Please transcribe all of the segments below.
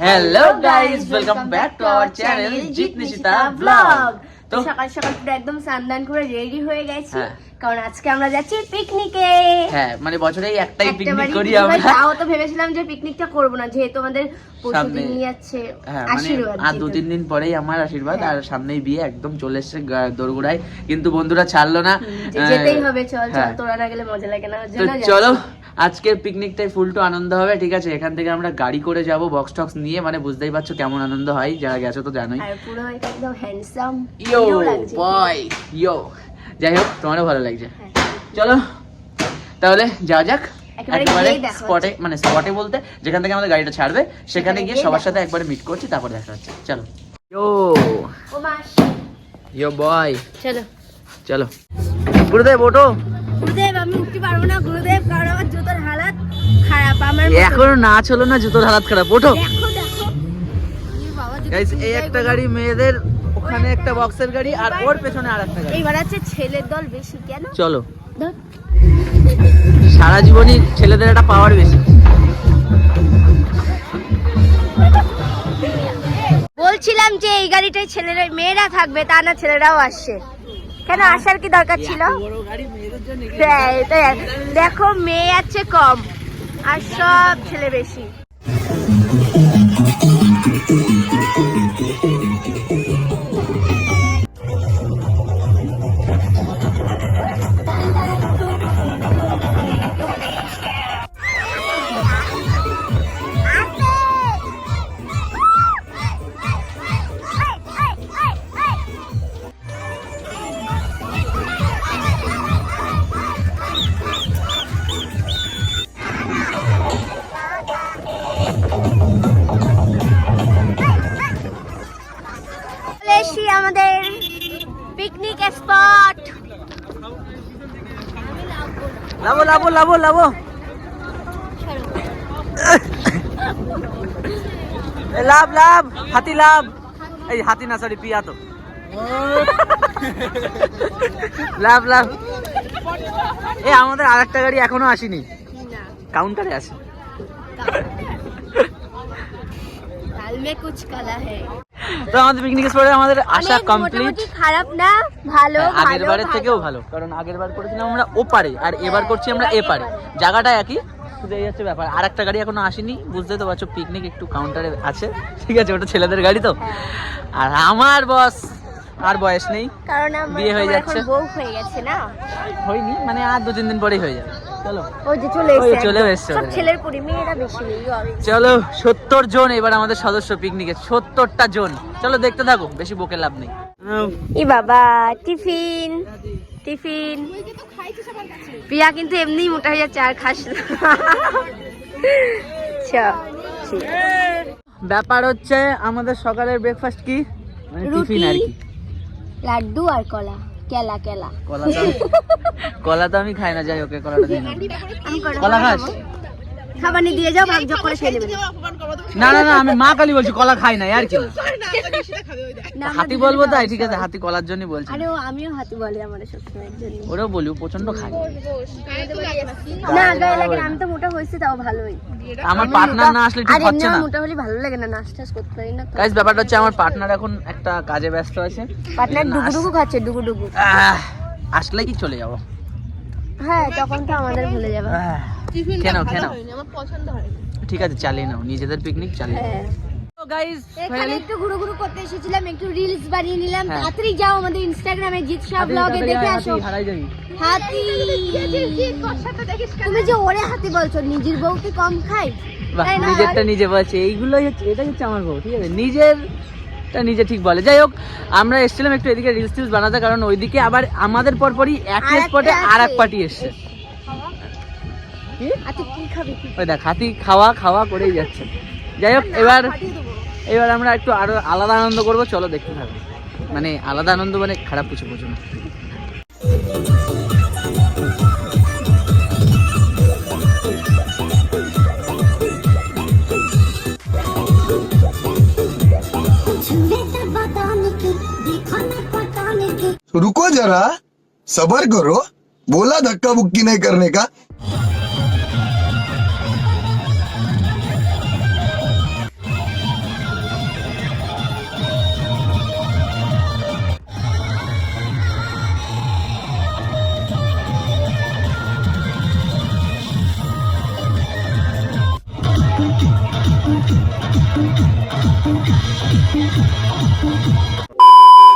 Hello guys welcome back to our channel Jeet Nishita vlog তো সকাল সকাল পুরো একদম স্নান করে রেডি হয়ে গেছি হ্যাঁ। কারণ আজকে আমরা যাচ্ছি পিকনিকে হ্যাঁ মানে বছরে একটাই পিকনিক করি আমরা তাও তো ভেবেছিলাম যে পিকনিকটা করব না যেহেতু আমাদের পরশুদিন নিয়ে যাচ্ছে হ্যাঁ মানে আশীর্বাদ আর দু। তিন দিন পরেই আমার আশীর্বাদ হ্যাঁ। আর সামনেই বিয়ে একদম চলে এসছে দোরগোড়ায় কিন্তু বন্ধুরা ছাড়লো না যেতেই হবে চল চল। তোরা না গেলে মজা লাগে না। চলো আজকের পিকনিকটাই ফুল টু আনন্দ হবে ঠিক আছে? এখান থেকে আমরা গাড়ি করে যাব বক্স টক্স নিয়ে মানে বুঝতেই পারছ কেমন আনন্দ হয় যারা গেছো তো জানোই। পুরো একদম হ্যান্ডসাম ইয়ো বয় ইয়ো যাই হোক তোমারও ভালো লাগছে। হ্যাঁ। চলো তাহলে যাওয়া যাক। একেবারে স্পটে মানে স্পটে বলতে যেখান থেকে আমাদের গাড়িটা ছাড়বে সেখানে গিয়ে সবার সাথে একবারে মিট করছি তারপর দেখা হচ্ছে। চলো। ইয়ো ও ইয়ো বয় চলো। চলো। গুরুদেব ওটো গুরুদেব আমি উঠতে পারব না গুরুদেব কারণ এখনও নাচ হলো না জুতোর হালাত খারাপ। গাইস এই একটা গাড়ি মেয়েদের ওখানে একটা বক্সের গাড়ি আর ওর পেছনে আর একটা গাড়ি। এইবার আছে ছেলের দল বেশি কেন? চলো। সারা জীবনই ছেলেদের একটা পাওয়ার বেশি। বলছিলাম যে এই গাড়িটায় ছেলেরা মেয়েরা থাকবে তা না ছেলেরাও আসছে। কেন? আসার কি দরকার ছিল? হ্যাঁ। দেখো মেয়ে আছে কম। আর সব ছেলে বেশি। আমাদের পিকনিক স্পট লাবো লাবো লাবো লাবো। লাভ লাভ হাতি লাভ। এই হাতি না সরি পিয়া তো। লাভ লাভ। এ আমাদের আর একটা গাড়ি এখনও আসেনি। কাউন্টারে আছে। কাল মে কুছ কালা হ্যায়। তো আমাদের পিকনিক স্পটে আমাদের অনেক কমপ্লিট খারাপ না ভালো হ্যাঁ, আগের বারের থেকেও ভালো কারণ আগের বার করেছিলাম আমরা ওপারে আর এবার করছি আমরা এপারে। জায়গাটা একই শুধু এই হচ্ছে ব্যাপার। আর একটা গাড়ি এখনও আসেনি বুঝতে তো পারছ পিকনিক একটু কাউন্টারে আছে। ঠিক আছে ওটা ছেলেদের গাড়ি তো। আর আমার বস আর বয়স নেই। কারণ বিয়ে হয়ে যাচ্ছে। বউ হয়ে গেছে না? হয়নি মানে আর দু তিন দিন পরেই হয়ে যাবে। ওই যে চলে ওই এসেছে চলেও একদম। সব ছেলের পরি মেয়েরা বেশি চলো সত্তর জন এবার আমাদের সদস্য পিকনিকে সত্তরটা জন। চলো দেখতে থাকো বেশি বকে লাভ নেই। ই বাবা টিফিন টিফিন। পিয়া কিন্তু এমনিই মোটা হয়ে যাচ্ছে আর খাস আচ্ছা, ব্যাপার হচ্ছে আমাদের সকালের ব্রেকফাস্ট কি? মানে টিফিন আর কি। লাড্ডু আর কলা। কেলা কেলা। কলা তো কলা তো আমি খাই না যাই ওকে কলাটা দিই না আমি কলা কলা খাস খাবানি দিয়ে যাও ভাগ করে খেয়ে নেবে। না না না আমি মা কালী বলছি কলা খাই না আর কি হাতি বলব তাই ঠিক আছে হাতি কলার জন্য বলছি। আরে আমিও হাতি বলি আমাদের সবসময়ের জন্য। ওরাও বলি প্রচণ্ড খায়। না গায়ে লাগে আমি তো মোটা হয়েছি তাও ভালোই। আমার পার্টনার না আসলে ঠিক হচ্ছে না মোটা হলে ভালো লাগে না নাচ টাচ করতে পারি না গাইস ব্যাপারটা হচ্ছে আমার পার্টনার এখন একটা কাজে ব্যস্ত আছে। পার্টনার ডুগু ডুগু খাচ্ছে ডুগু ডুগু আসলে কি চলে যাব। হ্যাঁ তখন তো আমাদের ভুলে যাবে। কেন কেন ঠিক আছে চালিয়ে নাও নিজেদের পিকনিক চালিয়ে হ্যাঁ। গাইস এখানে একটু ঘুরু ঘুরু করতে এসেছিলাম একটু রিলস বানিয়ে নিলাম। হ্যাঁ। তাড়াতাড়ি যাও আমাদের ইনস্টাগ্রামে জিৎ শাহ ব্লগে দেখে আসো। হাতি। তুমি যে ওরে হাতি বলছো নিজের বউ কম খাই? বাহ, নিজেরটা নিজে বলছে এইগুলোই হচ্ছে এটাই হচ্ছে আমার বউ ঠিক আছে? নিজের টা নিজে ঠিক বলে। যাই হোক আমরা এসেছিলাম একটু এদিকে রিলস টিলস বানাতে কারণ ওইদিকে আবার আমাদের পরপরই আরেকটা স্পটে আর এক পার্টি এসছে। আচ্ছা কি খাবি কি ওই দেখ হাতি খাওয়া খাওয়া করেই যাচ্ছে যাই হোক এবার এবার আমরা একটু আরো আলাদা আনন্দ করব চলো দেখতে থাকো মানে আলাদা আনন্দ মানে খারাপ কিছু বোঝো না तो रुको जरा सबर करो बोला धक्का बुक्की नहीं करने का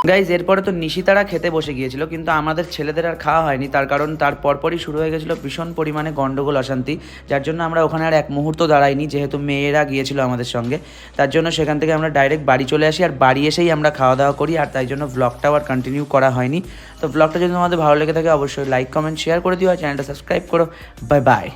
গাইজ এরপরে তো নিশিতারা খেতে বসে গিয়েছিল, কিন্তু আমাদের ছেলেদের আর খাওয়া হয়নি। তার কারণ তার পরপরই শুরু হয়ে গেছিল ভীষণ পরিমাণে গন্ডগোল, অশান্তি, যার জন্য আমরা ওখানে আর এক মুহূর্ত দাঁড়াইনি, যেহেতু মেয়েরা গিয়েছিল আমাদের সঙ্গে। তার জন্য সেখান থেকে আমরা ডাইরেক্ট বাড়ি চলে আসি, আর বাড়ি এসেই আমরা খাওয়া দাওয়া করি, আর তাই জন্য ব্লগটাও আর কন্টিনিউ করা হয়নি। তো ব্লগটা যদি তোমাদের ভালো লেগে থাকে, অবশ্যই লাইক কমেন্ট শেয়ার করে দিও, আর চ্যানেলটা সাবস্ক্রাইব করো। Bye bye